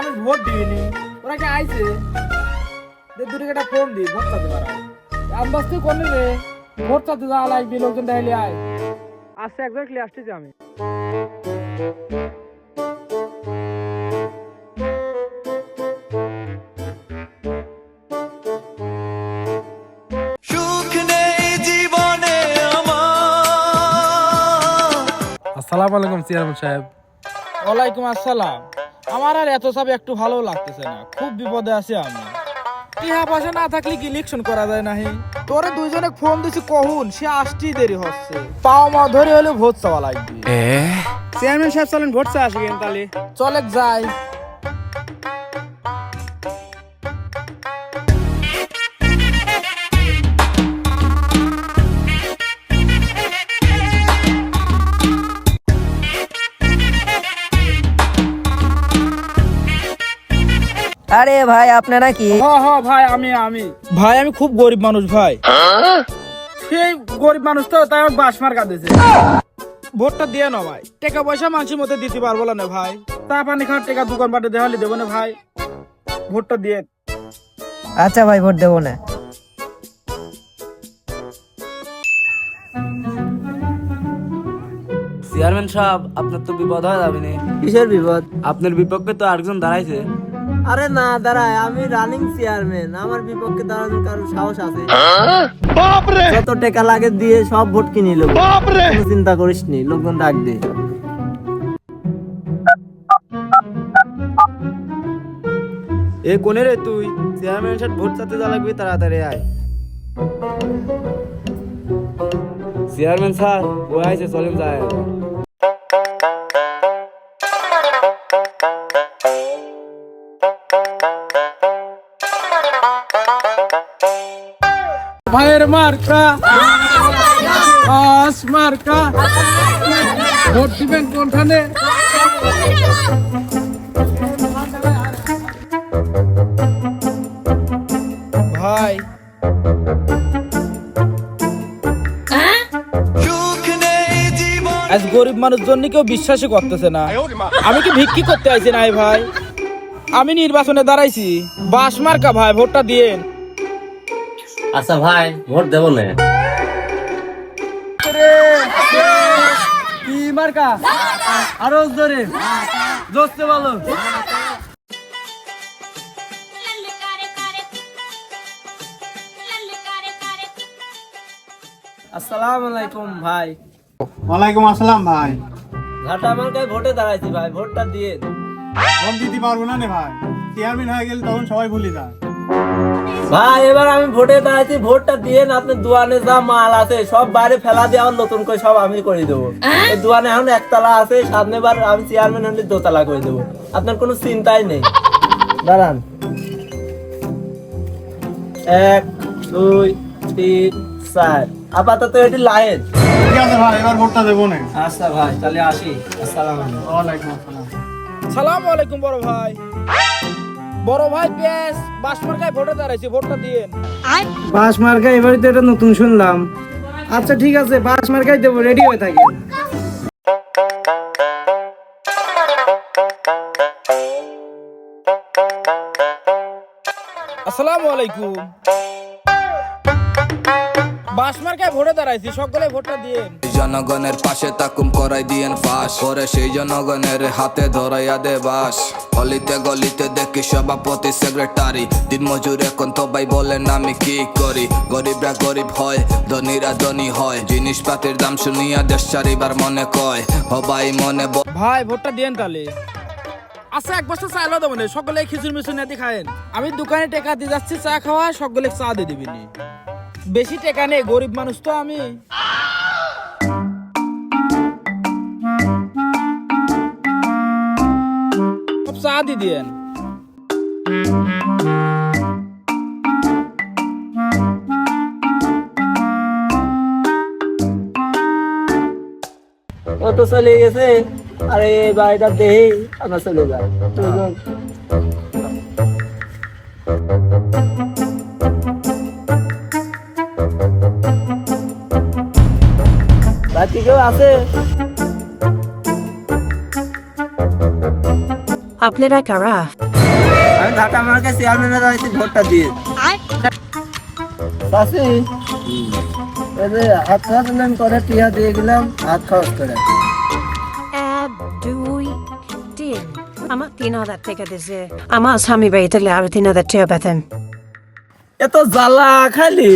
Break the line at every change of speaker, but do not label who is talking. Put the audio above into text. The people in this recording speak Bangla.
মানুষ ভোট দিবি ওরা কি আইছে? যে দূরে একটা ফোন দি ভোট চাতে পারা। তুই কোন রে ভোট চাতে যাওয়া লাগবে লোকজন তাহলে আয়। আসছে একজাক্টলি আসতেছি আমি।
সুখ নেই জীবনে
আসসালামু আলাইকুম চেয়ারম্যান সাহেব।
ওয়ালাইকুম আসসালাম। আমার আর এত সব একটু ভালো লাগতেছে না। খুব বিপদে আছি আমি। টিহা পয়সা না থাকলে কি ইলেকশন করা যায় নাহি? তোরে দুইজনে ফোন দিছি কহুন সে আসতেই দেরি হচ্ছে। পাও মা ধরে হলে ভোট চাওয়া লাগবে।
চেয়ারম্যান সাহেব চলেন ভোট চা আসবেন তাহলে।
চলে যাই।
আরে ভাই আপনারা কি
হ হ ভাই আমি আমি। ভাই আমি খুব গরিব মানুষ ভাই। সেই গরিব মানুষ তো তাই আমার বাস মার কাঁদেছে ভোটটা দিয়ে না ভাই। টাকা পয়সা মানুষের মধ্যে দিতে পারব না ভাই। তা পানি খাওয়ার টাকা দোকান পাটে দেওয়ালি দেবো না ভাই। ভোটটা দিয়ে।
আচ্ছা ভাই ভোট দেবো না।
চেয়ারম্যান সাহেব আপনার তো বিপদ হয়ে যাবে না
কিসের বিপদ?
আপনার বিপক্ষে তো আরেকজন দাঁড়াইছে।
আরে না দাঁড়ায় আমি রানিং চেয়ারম্যান আমার বিপক্ষে দাঁড়ানোর কারও সাহস আছে। যত টাকা লাগে দিয়ে সব ভোট কিনে কোনো চিন্তা করিস নি লোকজন ডাক দে।
এ কোনে রে তুই? চেয়ারম্যান সাহেব ভোট চাতে যা লাগবে তাড়াতাড়ি আয়। চেয়ারম্যান স্যার ও আইছে চলেন যায়
ভাইয়ের মার্কা। বাস মার্কা। ভোট দিবেন কোনখানে? ভাই। আজ গরিব মানুষ জন্য কেউ বিশ্বাসই করতেছে না। আমি কি ভিক্ষি করতে আইছি নাই ভাই? আমি নির্বাচনে দাঁড়াইছি। বাস মার্কা ভাই, ভোটটা দিয়েন।
আচ্ছা ভাই ভোট দেব
আসসালামু আলাইকুম ভাই।
ওয়ালাইকুম আসসালাম ভাই।
ঘাটা ভোটে দাঁড়াইছি ভাই ভোটটা দিয়ে।
ভোট দিতে পারব না ভাই। চেয়ারম্যান হয়ে গেলে তখন সবাই ভুলে যায়।
ভাই এবার আমি ভোটে দাঁড়াইছি ভোটটা দিয়ে না আপনার দোয়ানে যা মাল আছে সব বাইরে ফেলা দিয়ে আমার নতুন করে সব আমি করে দেবো। এই দোয়ানে এখন একতলা আছে সামনে বার আমি চেয়ারম্যান হলে দোতলা করে দেবো। আপনার কোনো চিন্তাই নেই। দাঁড়ান। এক দুই তিন চার। আপাতত এটি লাইন
ঠিক আছে ভাই এবার ভোটটা দেবো না।
আচ্ছা ভাই তাহলে আসি। আসসালাম
ওয়ালাইকুম আসসালাম।
সালাম আলাইকুম বড় ভাই। বড় ভাই পেস বাস মার্কায় ভোটে দাঁড়াইছি ভোটটা দিয়েন
বাস মার্কা এবারে তো এটা নতুন শুনলাম। আচ্ছা ঠিক আছে বাস মার্কাই দেবো রেডি হয়ে থাকি।
আসসালামু আলাইকুম। বাস মার্কায় ভোটে দাঁড়াইছি সকলে ভোটটা দিয়েন
জনগণের পাশে তাকুম করাই দিয়েন ফাঁস। করে সেই জনগণের হাতে ধরাইয়া দে বাস। অলিতে গলিতে দেখি সভাপতি সেক্রেটারি। দিন মজুর এখন তো ভাই বলেন আমি কি করি? গরিবরা গরিব হয়, ধনীরা ধনী হয়। জিনিসপাতির দাম শুনিয়া দেশ চারিবার মনে কয় হবাই মনে
ভাই, ভোটটা দিয়েন তাহলে। আচ্ছা এক বছর চাইলো দেবো না সকলে খিচুড়ি মিচুড়ি নাতি খায়েন। আমি দোকানে টাকা দিয়ে যাচ্ছি চা খাওয়া, সকলে চা দিয়ে দিবিনি। বেশি টাকা নেই, গরিব মানুষ তো আমি। সব দিয়েন।
ও তো চলে গেছে। আরে বাড়িটা দেহি, আমরা চলে যাই। বাকি কেউ আছে?
আপনারা কারা?
আমি ঢাকা মার্কে চেয়ারম্যানের দাঁড়াইছি ভোটটা দিয়ে। চাষি এই যে হাত খাওয়া দিলেন করে টিয়া দিয়ে গেলাম হাত খরচ করে।
এক দুই তিন। আমার তিন হাজার টাকা দিছে। আমার স্বামী বাড়িতে আর তিন হাজার টাকা পেতেন।
এত জ্বালা খালি।